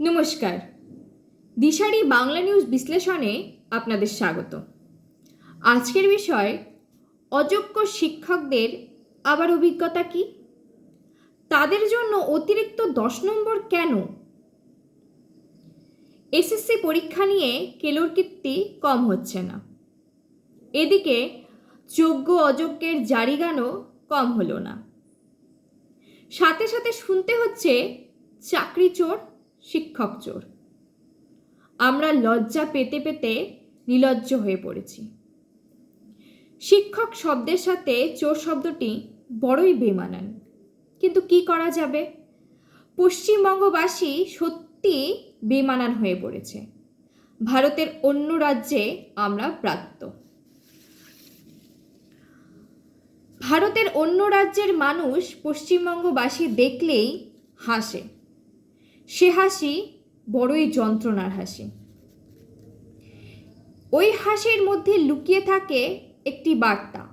নমস্কার। দিশারি বাংলা নিউজ বিশ্লেষণে আপনাদের স্বাগত। আজকের বিষয়, অযোগ্য শিক্ষকদের আবার অভিজ্ঞতা কি? তাদের জন্য অতিরিক্ত দশ নম্বর কেন? এসএসসি পরীক্ষা নিয়ে কেলোর কীর্তি কম হচ্ছে না। এদিকে যোগ্য অযোগ্যের জারিগানও কম হলো না। সাথে সাথে শুনতে হচ্ছে চাকরি চোর শিক্ষক চোর। আমরা লজ্জা পেতে পেতে নিলজ্জ হয়ে পড়েছি। শিক্ষক শব্দের সাথে চোর শব্দটি বড়ই বেমানান। কিন্তু কি করা যাবে? পশ্চিমবঙ্গবাসী সত্যি বেমানান হয়ে পড়েছে। ভারতের অন্য রাজ্যে আমরা প্রাপ্ত। ভারতের অন্য রাজ্যের মানুষ পশ্চিমবঙ্গবাসী দেখলেই হাসে। সে হাসি বড়ই যন্ত্রণার হাসি। ওই হাসির মধ্যে লুকিয়ে থাকে একটি বার্তা,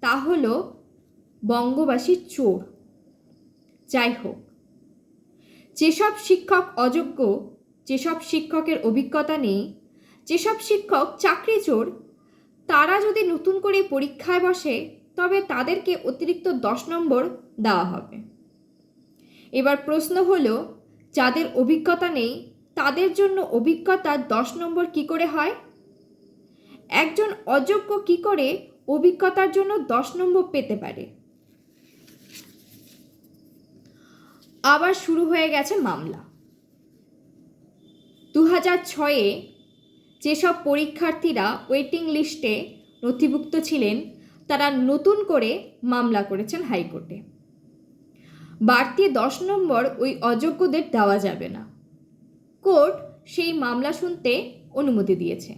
তা হল, বঙ্গবাসী চোর। যাই হোক, যেসব শিক্ষক অযোগ্য, যেসব শিক্ষকের অভিজ্ঞতা নেই, যেসব শিক্ষক চাকরি চোর, তারা যদি নতুন করে পরীক্ষায় বসে, তবে তাদেরকে অতিরিক্ত দশ নম্বর দেওয়া হবে। এবার প্রশ্ন হলো যাদের অভিজ্ঞতা নেই, তাদের জন্য অভিজ্ঞতা দশ নম্বর কি করে হয়? একজন অযোগ্য কি করে অভিজ্ঞতার জন্য দশ নম্বর পেতে পারে? আবার শুরু হয়ে গেছে মামলা। দু হাজার ছয়ে যেসব পরীক্ষার্থীরা ওয়েটিং লিস্টে নথিভুক্ত ছিলেন, তারা নতুন করে মামলা করেছেন হাইকোর্টে। বাড়তি দশ নম্বর ওই অযোগ্যদের দেওয়া যাবে না। কোর্ট সেই মামলা শুনতে অনুমতি দিয়েছে।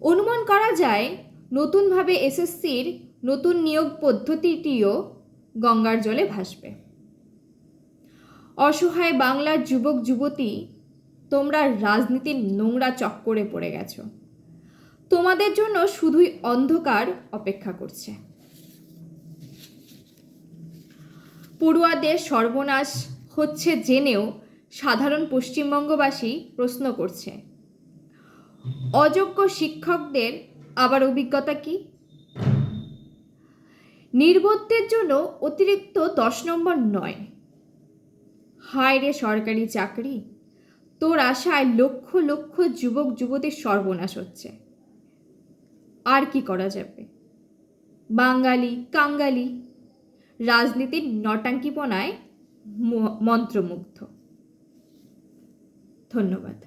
অনুমান করা যায়, নতুনভাবে এসএসসির নতুন নিয়োগ পদ্ধতিটিও গঙ্গার জলে ভাসবে। অসহায় বাংলার যুবক, যুবতী, তোমরা রাজনীতির নোংরা চক্করে পড়ে গেছো। তোমাদের জন্য শুধুই অন্ধকার অপেক্ষা করছে। পড়ুয়াদের সর্বনাশ হচ্ছে জেনেও সাধারণ পশ্চিমবঙ্গবাসী প্রশ্ন করছে। অযোগ্য শিক্ষকদের আবার অভিজ্ঞতা কি? নির্বোধদের জন্য অতিরিক্ত দশ নম্বর নয়। হায় রে সরকারি চাকরি, তোর আশায় লক্ষ লক্ষ যুবক যুবতীর সর্বনাশ হচ্ছে। আর কি করা যাবে? বাঙালি, কাঙ্গালি রাজনীতির নটাঙ্কিপনায় মন্ত্রমুগ্ধ। ধন্যবাদ।